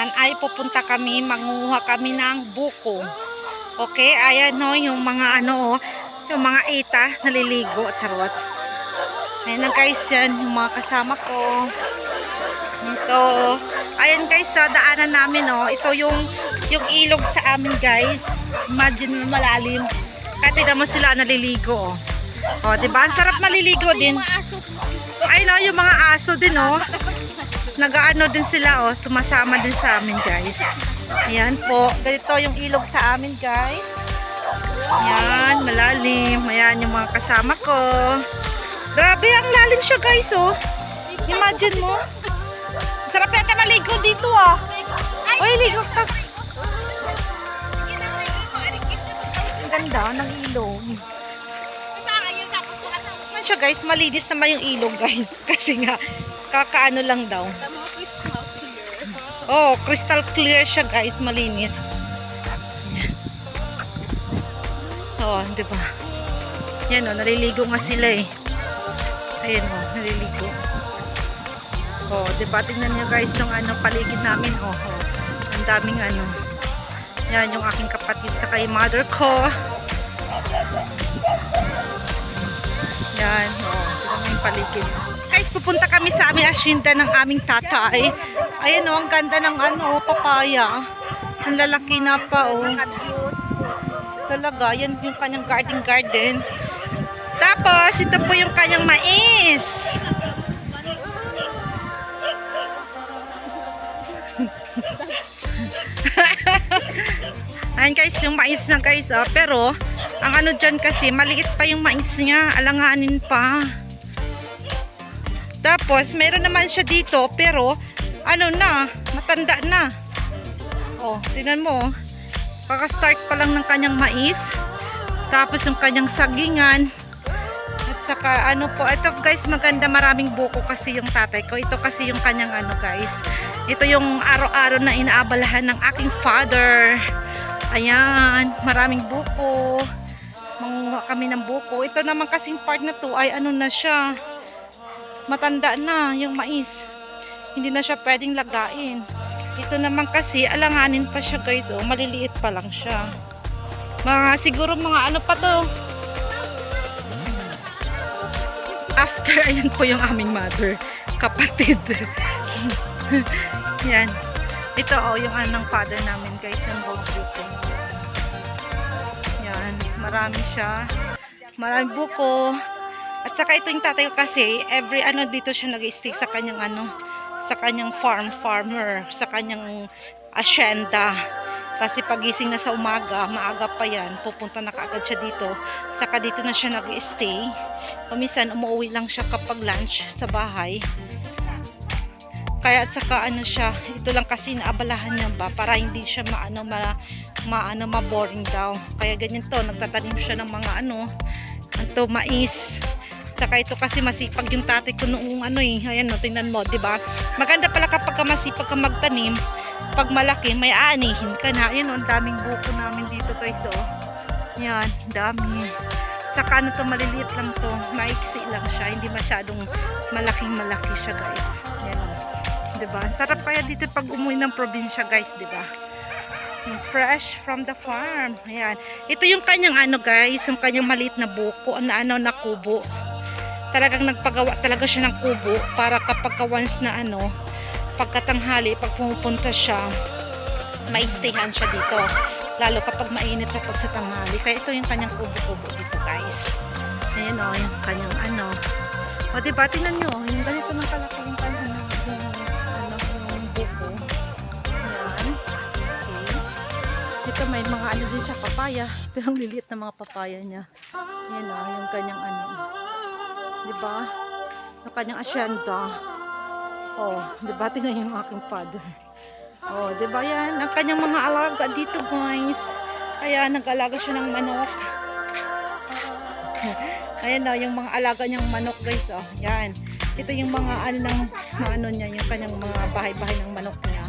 daanan ay pupunta kami, manguha kami ng buko. Okay, ayan no, yung mga ano, oh, yung mga ita, naliligo, charot. Ayan na guys, yan, yung mga kasama ko. Ito, ayan guys, sa daanan namin, oh, ito yung, yung ilog sa amin guys. Imagine mo malalim. Kahit tignan mo sila naliligo, oh. Oh, di ba? Ang sarap maliligo din. Ay no, yung mga aso din, oh. Nagaano din sila, oh. Sumasama din sa amin, guys. Ayan po. Ganito yung ilog sa amin, guys. Ayan, malalim. Ayan yung mga kasama ko. Grabe, ang lalim siya, guys, oh. Imagine mo. Sarap yata maligo dito, ah. Uy, ligo ka. Ang ganda ng ilog. Ano siya, guys? Malinis naman yung ilog, guys. Kasi nga, kakaano lang daw. Oh, crystal clear siya, guys. Malinis. Oh, di ba? Yan oh, naliligo nga sila eh. Ayan oh, naliligo. Oh, di ba? Tingnan niyo guys yung ano paligid namin. Oh, oh. Ang daming ano. Yan yung aking kapatid sa kay mother ko. Yan, oh, mo yung paligid. Guys, pupunta kami sa aming asyenda ng aming tatay. Ayan oh, ang ganda ng ano, papaya. Ang lalaki na pa oh. Talaga, yan yung kanyang garden garden. Tapos, ito po yung kanyang mais. Ayan guys, yung mais na guys. Oh. Pero, ang ano dyan kasi, maliit pa yung mais niya. Alanganin pa. Tapos, meron naman siya dito. Pero, ano na, matanda na. Oh, tinan mo. oh. Kaka-start pa lang ng kanyang mais. Tapos yung kanyang sagingan. At saka ano po, ito guys maganda maraming buko kasi yung tatay ko. Ito kasi yung kanyang ano guys. Ito yung araw-araw na inaabalahan ng aking father. Ayan, maraming buko. Manguha kami ng buko. Ito naman kasing part na to ay ano na siya. Matanda na yung mais. Hindi na siya pwedeng lagain. Ito naman kasi, alanganin pa siya guys. Oh, maliliit pa lang siya. Mga, siguro mga ano pa to. After, ayan po yung aming mother. Kapatid. yan. Ito oh, yung anong father namin guys. Yung buong buko. Yan. Marami siya. Maraming buko. At saka ito yung tatay ko kasi, every ano dito siya nag-stay sa kanyang ano, sa kanyang farm farmer, sa kanyang asyenda. Kasi pagising na sa umaga, maaga pa yan, pupunta na kaagad siya dito. Saka dito na siya nag-stay. Kumisan, umuwi lang siya kapag lunch sa bahay. Kaya at saka ano siya, ito lang kasi naabalahan niya ba para hindi siya maano ma, maano ma-boring daw. Kaya ganyan to, nagtatanim siya ng mga ano, ito mais. Saka ito kasi masipag yung tatay ko noong ano eh. Ayan no, tingnan mo, 'di ba? Maganda pala kapag ka masipag ka magtanim. Pag malaki, may aanihin ka na. Ayan, oh, ang daming buko namin dito guys, oh. Yan, dami. Tsaka ano to, maliliit lang to. Maiksi lang siya. Hindi masyadong malaking malaki siya guys. Yan, oh. 'Di ba? Sarap kaya dito pag umuwi ng probinsya guys, 'di ba? Yung Fresh from the farm. Ayan. Ito yung kanyang ano guys, yung kanyang maliit na buko na ano na kubo talagang nagpagawa talaga siya ng kubo para kapag ka once na ano pagkatanghali pag pumupunta siya may stayhan siya dito. Lalo kapag mainit na pag sa tanghali. Kaya ito yung kanyang kubo-kubo dito guys. Ayan o yung kanyang ano. O diba? Tingnan nyo yung ganito ng kalaki yung kanyang yung, ano, yung buko ayan. Okay. Ito may mga ano din siya papaya. Pero ang liliit na mga papaya niya. Ayan o yung kanyang ano Di ba? Yung kanyang asyenda. Oh, di ba? Tingnan yung aking father. Oh, di ba yan? Ang kanyang mga alaga dito, guys. Kaya nag-alaga siya ng manok. Ayan na, yung mga alaga niyang manok, guys. Oh, yan. Ito yung mga ano ng ano niya, yung kanyang mga bahay-bahay ng manok niya.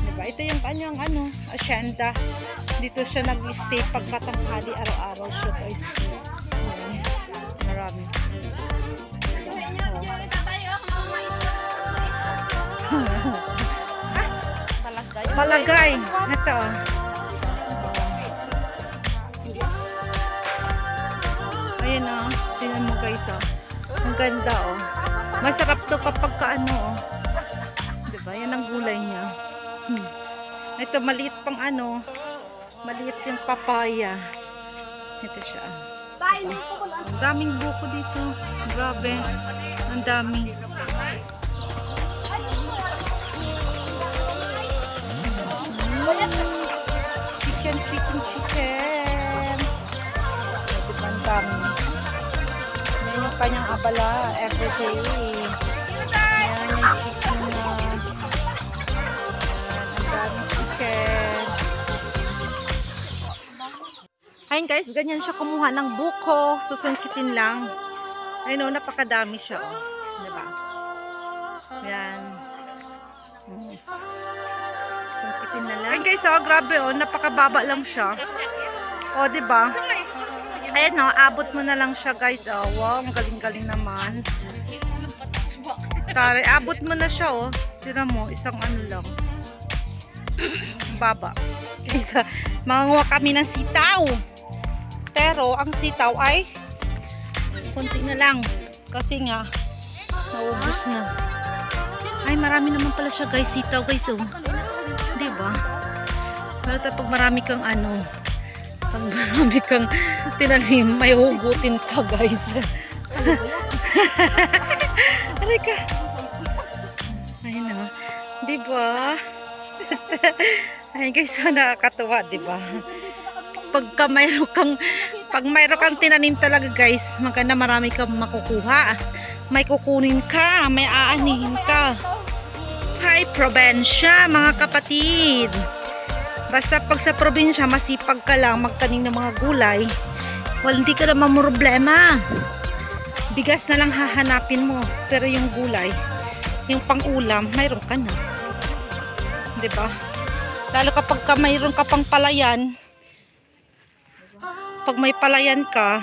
Di ba? Ito yung kanyang ano, asyenda. Dito siya nag-stay pagkatanghali araw-araw siya, guys. Palagay. Ito. Ayan oh. Tingnan mo guys oh. Ang ganda oh. Masarap to kapag ka ano oh. Diba? Yan ang gulay niya. Hmm. Ito maliit pang ano. Maliit yung papaya. Ito siya. Ang daming buko dito. Grabe. Ang dami. Chicken, chicken, chicken. Diba ang dami? Yan yung kanyang abala everyday. Yan yung chicken na. Ang daming chicken. Ayun guys, ganyan siya kumuha ng buko. Susungkitin lang. Ayun o, napakadami siya o. Diba? Guys, oh, grabe o. Napakababa lang siya. O, diba? Ayun o, abot mo na lang siya guys. Oh, wow, ang galing-galing naman. Tare, abot mo na siya oh. Tira mo, isang ano lang. Baba. Guys, ah, mangunguha kami ng sitaw. Pero ang sitaw ay konti na lang. Kasi nga, naubos na. Ay, marami naman pala siya guys. Sitaw guys oh. Di ba? Pero pag marami kang ano, pag marami kang tinanim, may hugutin ka guys. Aray ka. Ayun na. Di ba? Ayun guys, so nakakatuwa, di ba? Pagka mayroon kang pag mayroon kang tinanim talaga guys, maganda marami kang makukuha. May kukunin ka, may aanihin ka. Hi, probinsya, mga kapatid. Basta pag sa probinsya, masipag ka lang magtanim ng mga gulay, wala hindi ka naman problema. Bigas na lang hahanapin mo. Pero yung gulay, yung pang-ulam, mayroon ka na. ba? Lalo kapag ka mayroon ka pang palayan, pag may palayan ka,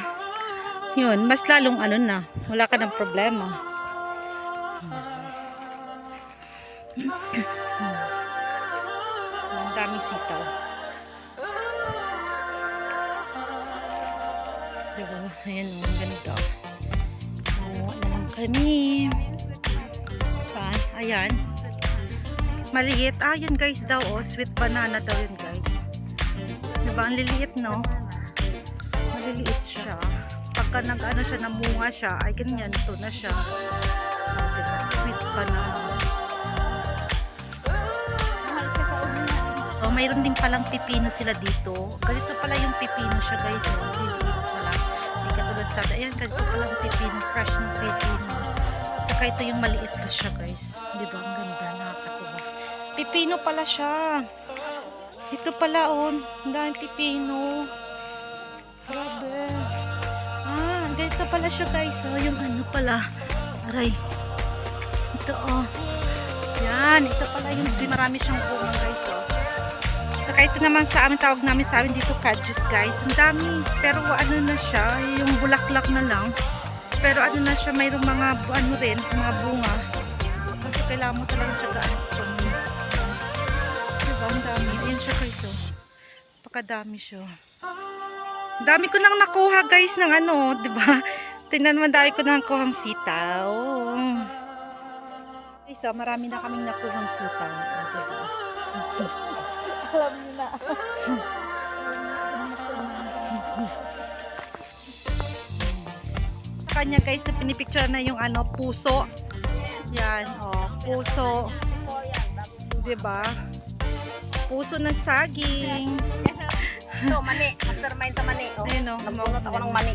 yun, mas lalong ano na, wala ka ng problema. Ang daming sitaw. Diba? Ayan o, ang ganda. Mamuha na lang kami. Saan? Ayan. Maliit. Ah, yan guys daw oh. Sweet banana daw yun guys. Diba? Ang liliit no? Maliliit siya. Pagka nag-ano siya, namunga siya, ay ganyan, ito na siya. Oh, diba? Sweet banana. Mayroon din palang pipino sila dito. Ganito pala yung pipino siya guys. Liliit pala. Hindi katulad sa atin. Ayan, ganito pala yung pipino. Fresh na pipino. Tsaka ito yung maliit na siya guys. Di ba? Ang ganda. Nakakatuwa. Pipino pala siya. Ito pala oh. Ang daming pipino. Grabe. Ah, ganito pala siya guys. Oh, yung ano pala. Aray. Ito oh. Yan. Ito pala yung sweet. Marami siyang bunga guys oh. Tsaka ito naman sa amin, tawag namin sa amin dito kajus guys. Ang dami. Pero ano na siya, yung bulaklak na lang. Pero ano na siya, mayroong mga ano rin, mga bunga. Kasi kailangan mo talagang tsagaan ito. Diba, ang dami. Ayan siya guys oh. Pakadami siya. Dami ko nang nakuha guys ng ano, ba? Tingnan mo, dami ko nang nakuhang sitaw. Guys, oh, marami na kaming nakuhang sitaw. Oh, diba? Alam niyo na. Sa kanya guys, sa pinipicture na yung ano, puso. Yan, oh, puso. Di ba? Puso ng saging. Ito, mani. Mastermind sa mani. Oh. Ayun, oh. Nagbunot ako ng mani.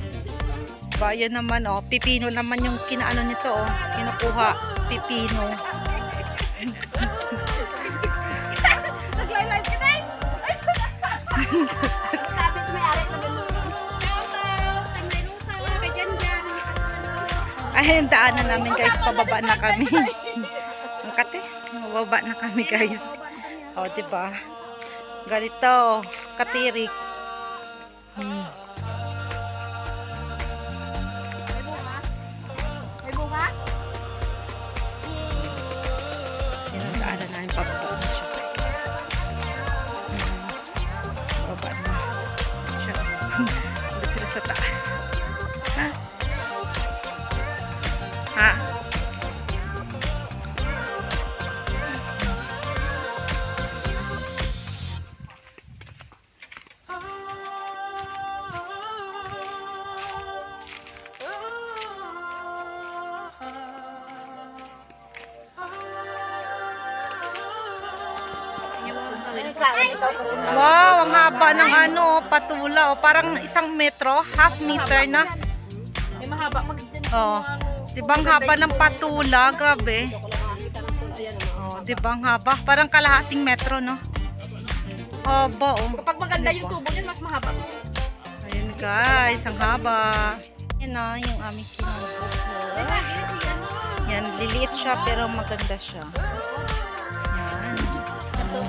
Diba, yan naman oh, pipino naman yung kinaano nito oh, kinukuha, pipino. Sabi sa may-ari na. Ayun, daanan namin guys, pababa na kami. Ang kate, pababa na kami guys. O, oh, diba? Ganito, katirik. Hmm. Sa Wow, ang haba ng ano, patula. Oh. Parang isang metro, half meter na. May mahaba dyan. Oh. Di ba ang haba ng patula? Grabe. Oh. Oh, di ba ang haba? Parang kalahating metro, no? Haba, oh. Kapag maganda yung tubo niyan, mas mahaba. Ayun guys, ang haba. Yan na yung aming ginis yan. Liliit siya pero maganda siya. Yan.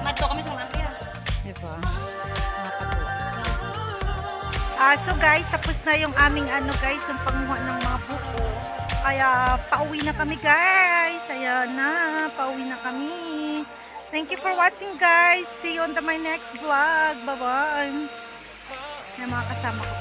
Mato kami sa mga. Diba? Ah, so guys, tapos na yung aming ano guys, yung panguha ng mga buko. Kaya pauwi na kami guys. Ayan na, pauwi na kami. Thank you for watching guys. See you on the my next vlog. Bye-bye. May mga kasama ko